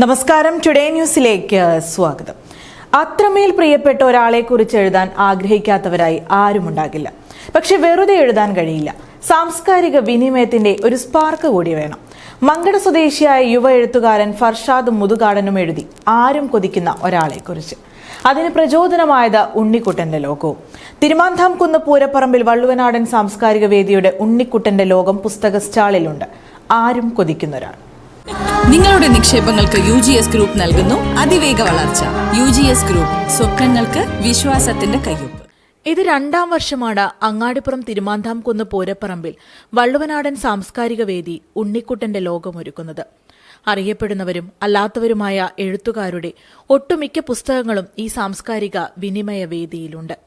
നമസ്കാരം. ടുഡേ ന്യൂസിലേക്ക് സ്വാഗതം. അത്രമേൽ പ്രിയപ്പെട്ട ഒരാളെ കുറിച്ച് എഴുതാൻ ആഗ്രഹിക്കാത്തവരായി ആരുമുണ്ടാകില്ല പക്ഷെ വെറുതെ എഴുതാൻ കഴിയില്ല. സാംസ്കാരിക വിനിമയത്തിന്റെ ഒരു സ്പാർക്ക് കൂടി വേണം. മങ്കട സ്വദേശിയായ യുവ എഴുത്തുകാരൻ ഫർഷാദ് മുതുകാടനും എഴുതി ആരും കൊതിക്കുന്ന ഒരാളെക്കുറിച്ച് അതിന് പ്രചോദനമായത് ഉണ്ണിക്കുട്ടന്റെ ലോകവും. തിരുമാന്താം കുന്ന് പൂരപ്പറമ്പിൽ വള്ളുവനാടൻ സാംസ്കാരിക വേദിയുടെ ഉണ്ണിക്കുട്ടന്റെ ലോകം പുസ്തക സ്റ്റാളിലുണ്ട് ആരും കൊതിക്കുന്ന ഒരാൾ നിങ്ങളുടെ നിക്ഷേപങ്ങൾക്ക് യു ജി എസ് ഗ്രൂപ്പ് നൽകുന്നു അതിവേഗ വളർച്ച. യു ജി എസ് ഗ്രൂപ്പ് സ്വപ്നങ്ങൾക്ക് വിശ്വാസത്തിന്റെ കയ്യൊപ്പ്. ഇത് രണ്ടാം വർഷമാണ് അങ്ങാടിപ്പുറം തിരുമാന്താംകുന്ന് പൂരപ്പറമ്പിൽ വള്ളുവനാടൻ സാംസ്കാരിക വേദി ഉണ്ണിക്കുട്ടന്റെ ലോകമൊരുക്കുന്നത്. അറിയപ്പെടുന്നവരും അല്ലാത്തവരുമായ എഴുത്തുകാരുടെ ഒട്ടുമിക്ക പുസ്തകങ്ങളും ഈ സാംസ്കാരിക വിനിമയ വേദിയിലുണ്ട്.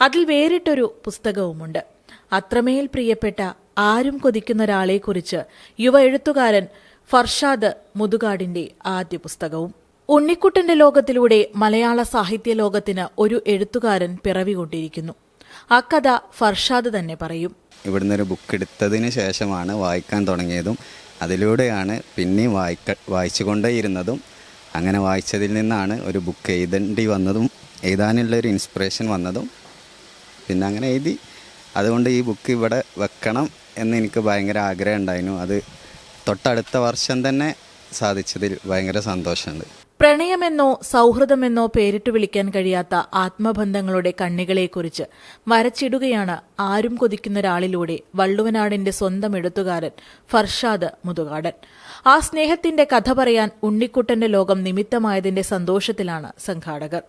അതിൽ വേറിട്ടൊരു പുസ്തകവുമുണ്ട്. അത്രമേൽ പ്രിയപ്പെട്ട ആരും കൊതിക്കുന്ന ഒരാളെക്കുറിച്ച് യുവ എഴുത്തുകാരൻ ഫർഷാദ് മുതുകാടിന്റെ ആദ്യ പുസ്തകവും. ഉണ്ണിക്കുട്ടന്റെ ലോകത്തിലൂടെ മലയാള സാഹിത്യ ലോകത്തിന് ഒരു എഴുത്തുകാരൻ പിറവികൊണ്ടിരിക്കുന്നു. ആ കഥ ഫർഷാദ് തന്നെ പറയും. ഇവിടുന്ന് ഒരു ബുക്ക് എടുത്തതിന് ശേഷമാണ് വായിക്കാൻ തുടങ്ങിയതും അതിലൂടെയാണ് പിന്നെയും വായിക്ക കൊണ്ടേയിരുന്നതും അങ്ങനെ വായിച്ചതിൽ നിന്നാണ് ഒരു ബുക്ക് എഴുതേണ്ടി വന്നതും എഴുതാനുള്ള ഒരു ഇൻസ്പിറേഷൻ വന്നതും. പിന്നെ അങ്ങനെ എഴുതി. അതുകൊണ്ട് ഈ ബുക്ക് ഇവിടെ വെക്കണം എന്ന് എനിക്ക് ഭയങ്കര ആഗ്രഹം ഉണ്ടായിരുന്നു. അത് തൊട്ടടുത്ത വർഷം തന്നെ സാധിച്ചതിൽ ഭയങ്കര സന്തോഷമുണ്ട്. പ്രണയമെന്നോ സൗഹൃദമെന്നോ പേരിട്ട് വിളിക്കാൻ കഴിയാത്ത ആത്മബന്ധങ്ങളുടെ കണ്ണികളെക്കുറിച്ച് വരച്ചിടുകയാണ് ആരും കൊതിക്കുന്ന ഒരാളിലൂടെ വള്ളുവനാടിന്റെ സ്വന്തം എഴുത്തുകാരൻ ഫർഷാദ് മുതുകാടൻ. ആ സ്നേഹത്തിന്റെ കഥ പറയാൻ ഉണ്ണിക്കുട്ടന്റെ ലോകം നിമിത്തമായതിന്റെ സന്തോഷത്തിലാണ് സംഘാടകർ.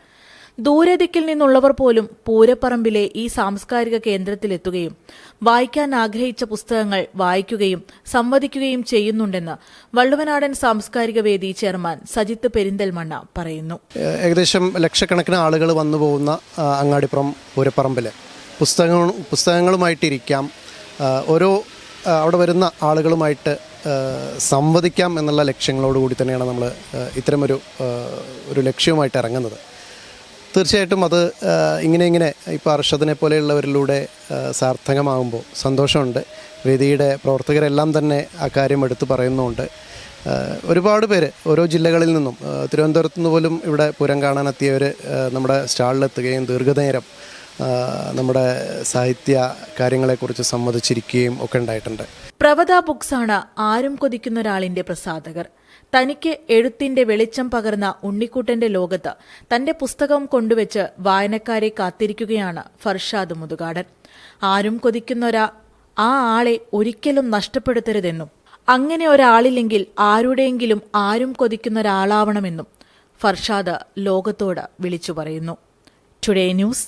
ദൂരദിക്കിൽ നിന്നുള്ളവർ പോലും പൂരപ്പറമ്പിലെ ഈ സാംസ്കാരിക കേന്ദ്രത്തിലെത്തുകയും വായിക്കാൻ ആഗ്രഹിച്ച പുസ്തകങ്ങൾ വായിക്കുകയും സംവദിക്കുകയും ചെയ്യുന്നുണ്ടെന്ന് വള്ളുവനാടൻ സാംസ്കാരിക വേദി ചെയർമാൻ സജിത്ത് പെരിന്തൽമണ്ണ പറയുന്നു. ഏകദേശം ലക്ഷക്കണക്കിന് ആളുകൾ വന്നു പോകുന്ന അങ്ങാടിപ്പുറം പൂരപ്പറമ്പിൽ പുസ്തകങ്ങൾ പുസ്തകങ്ങളുമായിട്ടിരിക്കാം. ഓരോ അവിടെ വരുന്ന ആളുകളുമായിട്ട് സംവദിക്കാം എന്നുള്ള ലക്ഷ്യങ്ങളോടുകൂടി തന്നെയാണ് നമ്മൾ ഇത്തരമൊരു ഒരു ലക്ഷ്യവുമായിട്ട് ഇറങ്ങുന്നത്. തീർച്ചയായിട്ടും അത് ഇങ്ങനെ ഇങ്ങനെ ഇപ്പോൾ അർഷദിനെ പോലെയുള്ളവരിലൂടെ സാർത്ഥകമാകുമ്പോൾ സന്തോഷമുണ്ട്. വേദിയുടെ പ്രവർത്തകരെല്ലാം തന്നെ ആ കാര്യം എടുത്തു പറയുന്നുണ്ട് ഒരുപാട് പേര് ഓരോ ജില്ലകളിൽ നിന്നും തിരുവനന്തപുരത്ത് നിന്ന് പോലും ഇവിടെ പൂരം കാണാനെത്തിയവർ നമ്മുടെ സ്റ്റാളിലെത്തുകയും ദീർഘനേരം നമ്മുടെ സാഹിത്യ കാര്യങ്ങളെക്കുറിച്ച് സംവദിച്ചിരിക്കുകയും ഒക്കെ ഉണ്ടായിട്ടുണ്ട്. പ്രവത ആണ് ആരും കൊതിക്കുന്ന ഒരാളിന്റെ പ്രസാധകർ. തനിക്ക് എഴുത്തിന്റെ വെളിച്ചം പകർന്ന ഉണ്ണിക്കൂട്ടന്റെ ലോകത്ത് തന്റെ പുസ്തകം കൊണ്ടുവച്ച് വായനക്കാരെ കാത്തിരിക്കുകയാണ് ഫർഷാദ് മുതുകാടൻ. ആരും കൊതിക്കുന്നൊരാ ആ ആളെ ഒരിക്കലും നഷ്ടപ്പെടുത്തരുതെന്നും അങ്ങനെ ഒരാളില്ലെങ്കിൽ ആരുടെയെങ്കിലും ആരും കൊതിക്കുന്ന ഒരാളാവണമെന്നും ഫർഷാദ് ലോകത്തോട് വിളിച്ചു പറയുന്നു. Today news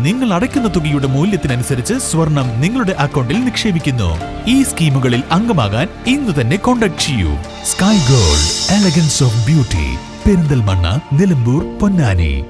നിങ്ങൾ അടയ്ക്കുന്ന തുകയുടെ മൂല്യത്തിനനുസരിച്ച് സ്വർണം നിങ്ങളുടെ അക്കൗണ്ടിൽ നിക്ഷേപിക്കുന്നു. ഈ സ്കീമുകളിൽ അംഗമാകാൻ ഇന്ന് തന്നെ കോൺടാക്ട് ചെയ്യൂ. Sky gold elegance of beauty Perinthalmanna Nilambur Ponnani.